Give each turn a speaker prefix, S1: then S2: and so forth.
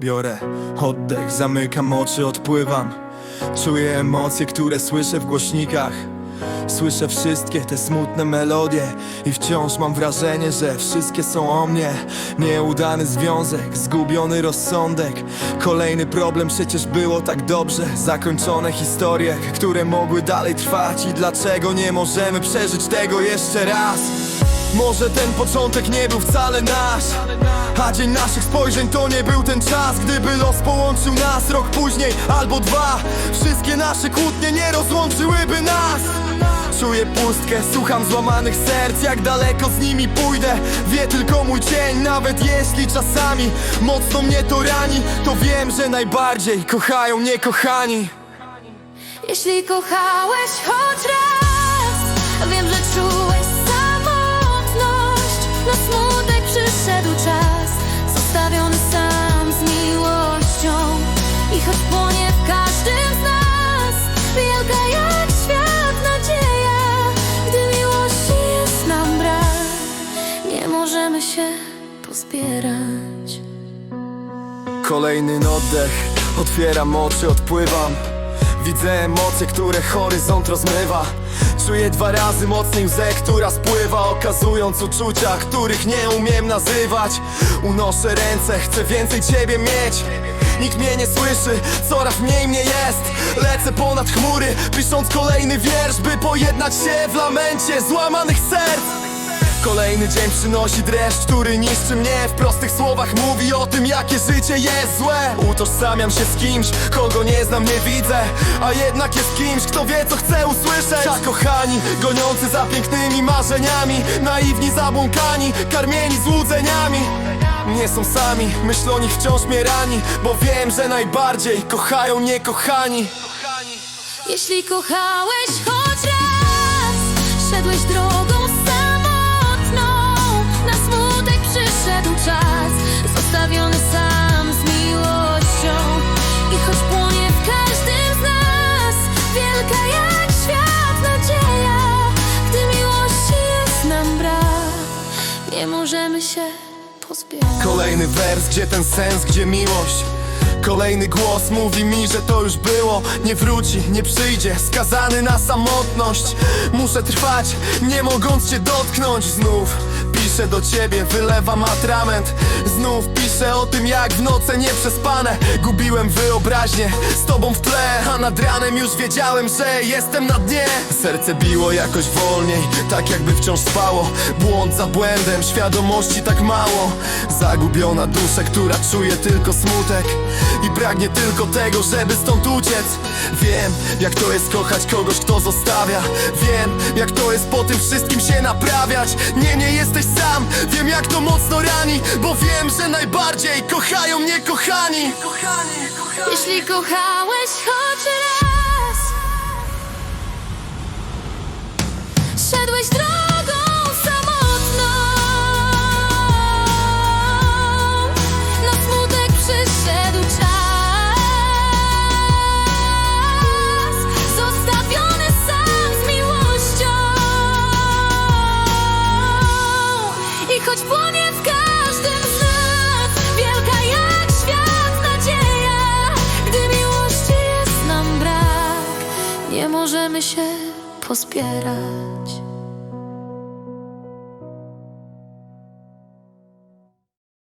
S1: Biorę oddech, zamykam oczy, odpływam. Czuję emocje, które słyszę w głośnikach. Słyszę wszystkie te smutne melodie I wciąż mam wrażenie, że wszystkie są o mnie. Nieudany związek, zgubiony rozsądek. Kolejny problem, przecież było tak dobrze. Zakończone historie, które mogły dalej trwać. I dlaczego nie możemy przeżyć tego jeszcze raz? Może ten początek nie był wcale nasz Dzień naszych spojrzeń to nie był ten czas Gdyby los połączył nas rok później albo dwa. Wszystkie nasze kłótnie nie rozłączyłyby nas. Czuję pustkę, słucham złamanych serc Jak daleko z nimi pójdę. Wie tylko mój cień, nawet jeśli czasami Mocno mnie to rani To wiem, że najbardziej kochają mnie kochani.
S2: Jeśli kochałeś choć Zostawiony sam z miłością I choć płonie w każdym z nas Wielka jak świat nadzieja Gdy miłości jest nam brak Nie możemy się pozbierać.
S1: Kolejny oddech, otwieram oczy, odpływam. Widzę emocje, które horyzont rozmywa Czuję dwa razy mocniej łzę, która spływa Okazując uczucia, których nie umiem nazywać. Unoszę ręce, chcę więcej ciebie mieć. Nikt mnie nie słyszy, coraz mniej mnie jest. Lecę ponad chmury, pisząc kolejny wiersz By pojednać się w lamencie. Serc Kolejny dzień przynosi dreszcz, który niszczy mnie. W prostych słowach mówi o tym, jakie życie jest złe. Utożsamiam się z kimś, kogo nie znam, nie widzę. A jednak jest kimś, kto wie, co chce usłyszeć. Zakochani, goniący za pięknymi marzeniami. Naiwni, zabłąkani, karmieni złudzeniami. Nie są sami, myśl o nich wciąż mnie rani Bo wiem, że najbardziej kochają niekochani
S2: Jeśli kochałeś choć nie możemy się pozbierać.
S1: Kolejny wers, gdzie ten sens, gdzie miłość? Kolejny głos mówi mi, że to już było. Nie wróci, nie przyjdzie, skazany na samotność. Muszę trwać, nie mogąc cię dotknąć. Znów piszę do ciebie, wylewam atrament. Znów piszę o tym, jak w noce nieprzespane. Gubiłem wyobraźnię z tobą w tle nad ranem już wiedziałem, że jestem na dnie. Serce biło jakoś wolniej, tak jakby wciąż spało. Błąd za błędem, świadomości tak mało. Zagubiona dusza, która czuje tylko smutek. I pragnie tylko tego, żeby stąd uciec. Wiem, jak to jest kochać kogoś, kto zostawia. Wiem, jak to jest po tym wszystkim się naprawiać. Nie, nie jesteś sam, wiem jak to mocno rani Bo wiem, że najbardziej kochają mnie kochani.
S2: Jeśli kochałeś choć raz się pozbierać